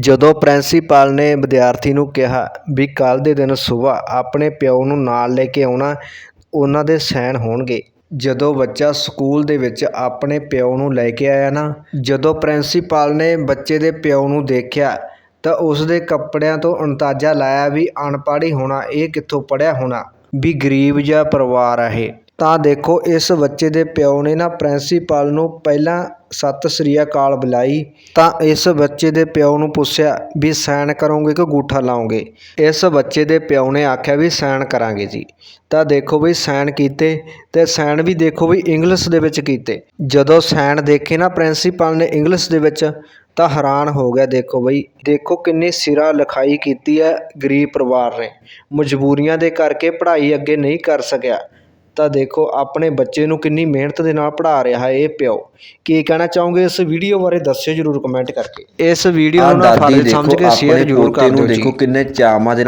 ਜਦੋਂ ਪ੍ਰਿੰਸੀਪਲ ਨੇ ਵਿਦਿਆਰਥੀ ਨੂੰ ਕਿਹਾ ਵੀ ਕੱਲ੍ਹ ਦੇ ਦਿਨ ਸੁਬਾਹ ਆਪਣੇ ਪਿਓ ਨੂੰ ਨਾਲ ਲੈ ਕੇ ਆਉਣਾ, ਉਹਨਾਂ ਦੇ ਸਾਈਨ ਹੋਣਗੇ। ਜਦੋਂ ਬੱਚਾ ਸਕੂਲ ਦੇ ਵਿੱਚ ਆਪਣੇ ਪਿਓ ਨੂੰ ਲੈ ਕੇ ਆਇਆ ਨਾ, ਜਦੋਂ ਪ੍ਰਿੰਸੀਪਲ ਨੇ ਬੱਚੇ ਦੇ ਪਿਓ ਨੂੰ ਦੇਖਿਆ, ਤਾਂ ਉਸ ਦੇ ਕੱਪੜਿਆਂ ਤੋਂ ਅੰਦਾਜ਼ਾ ਲਾਇਆ ਵੀ ਅਨਪੜ੍ਹ ਹੀ ਹੋਣਾ, ਇਹ ਕਿੱਥੋਂ ਪੜ੍ਹਿਆ ਹੋਣਾ? ਵੀ ਗਰੀਬ ਜਿਹਾ ਪਰਿਵਾਰ ਆ ਇਹ। ਤਾਂ ਦੇਖੋ, ਇਸ ਬੱਚੇ ਦੇ ਪਿਓ ਨੇ ਨਾ ਪ੍ਰਿੰਸੀਪਲ ਨੂੰ ਪਹਿਲਾਂ ਸਤਿ ਸ੍ਰੀ ਅਕਾਲ ਬੁਲਾਈ। ਤਾਂ ਇਸ ਬੱਚੇ ਦੇ ਪਿਓ ਨੂੰ ਪੁੱਛਿਆ ਵੀ ਸਾਈਨ ਕਰੋਗੇ ਕਿ ਗੂਠਾ ਲਾਓਗੇ? ਇਸ ਬੱਚੇ ਦੇ ਪਿਓ ਨੇ ਆਖਿਆ ਵੀ ਸਾਈਨ ਕਰਾਂਗੇ ਜੀ। ਤਾਂ ਦੇਖੋ ਵੀ ਸਾਈਨ ਕੀਤੇ ਤੇ ਸਾਈਨ ਵੀ ਦੇਖੋ ਵੀ ਇੰਗਲਿਸ਼ ਦੇ ਵਿੱਚ ਕੀਤੇ। ਜਦੋਂ ਸਾਈਨ ਦੇਖੇ ਨਾ ਪ੍ਰਿੰਸੀਪਲ ਨੇ ਇੰਗਲਿਸ਼ ਦੇ ਵਿੱਚ, ਤਾਂ ਹੈਰਾਨ ਹੋ ਗਿਆ ਦੇਖੋ ਬਈ, ਦੇਖੋ ਕਿੰਨੀ ਸਿਰਾ ਲਿਖਾਈ ਕੀਤੀ ਹੈ ਗਰੀਬ ਪਰਿਵਾਰ ਨੇ। ਮਜਬੂਰੀਆਂ ਦੇ ਕਰਕੇ ਪੜ੍ਹਾਈ ਅੱਗੇ ਨਹੀਂ ਕਰ ਸਕਿਆ। ਤਾਂ ਦੇਖੋ ਆਪਣੇ ਬੱਚੇ ਨੂੰ ਕਿੰਨੀ ਮਿਹਨਤ ਦੇ ਨਾਲ ਪੜ੍ਹਾ ਰਿਹਾ ਹੈ ਇਹ ਪਿਓ। ਕੀ ਕਹਿਣਾ ਚਾਹੋਗੇ ਇਸ ਵੀਡੀਓ ਬਾਰੇ ਦੱਸਿਓ ਜਰੂਰ ਕਮੈਂਟ ਕਰਕੇ। ਇਸ ਵੀਡੀਓ ਨੂੰ ਨਾ ਫਰਜ਼ ਸਮਝ ਕੇ ਸ਼ੇਅਰ ਜਰੂਰ ਕਰ ਦਿਓ ਦੇਖੋ ਕਿੰਨੇ ਚਾਵਾਂ ਦੇ